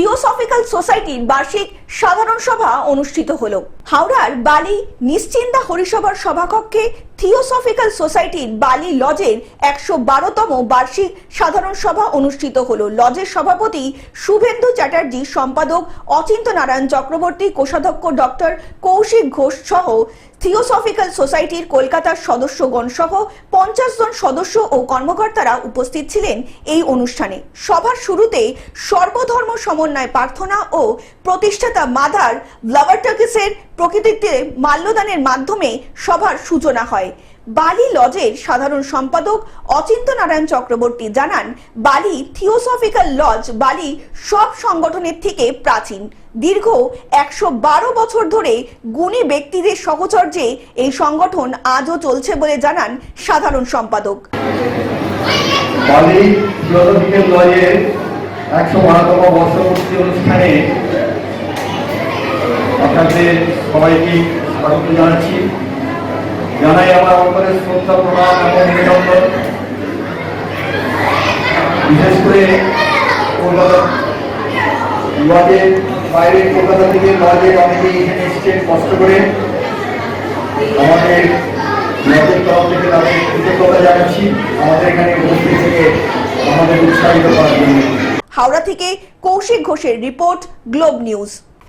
Theosophical সোসাইটির বার্ষিক সাধারণ সভা অনুষ্ঠিত হলো। হাওড়ার বালি নিশ্চিন্দা হরিসভার সভাকক্ষে থিওসফিক্যাল সোসাইটির বালি লজের একশো বারোতম বার্ষিক সাধারণ সভা অনুষ্ঠিত হলো। লজের সভাপতি শুভেন্দু চ্যাটার্জি, সম্পাদক অচিন্ত নারায়ণ চক্রবর্তী, কোষাধ্যক্ষ ডক্টর কৌশিক ঘোষ সহ থিওসফিক্যাল সোসাইটির কলকাতার সদস্যগণ সহ পঞ্চাশ জন সদস্য ও কর্মকর্তারা উপস্থিত ছিলেন এই অনুষ্ঠানে। সভার শুরুতে সর্বধর্ম সমন্বয় প্রার্থনা ও প্রতিষ্ঠাতা মাদার ব্লাভারটাকিসের প্রকৃতিতে মাল্যদানের মাধ্যমে সভার সূচনা হয়। বালি লজের সাধারণ সম্পাদক অচিন্ত নারায়ণ চক্রবর্তী জানান, বালি থিওসফিক্যাল লজ, বালি সব সংগঠনের থেকে প্রাচীন। দীর্ঘ একশো বারো বছর ধরে গুণী ব্যক্তিদের সহচর্যে এই সংগঠন আজও চলছে বলে জানান সাধারণ সম্পাদক। বালি অনুষ্ঠানে সবাইকে স্বাগত জানাচ্ছি। জানাই আমার অন্তরের শ্রদ্ধা, প্রণাম এবং অভিনন্দন। বিশেষ করে কলকাতা বাইরে কলকাতা থেকে লজের অনেকেই এখানে এসছেন, কষ্ট করে। আমাদের লজের তরফ থেকে তাদের কৃতজ্ঞতা জানাচ্ছি। আমাদের এখানে উপস্থিত থেকে আমাদের উৎসাহিত করার জন্য। হাওড়া থেকে কৌশিক ঘোষের রিপোর্ট, গ্লোব নিউজ।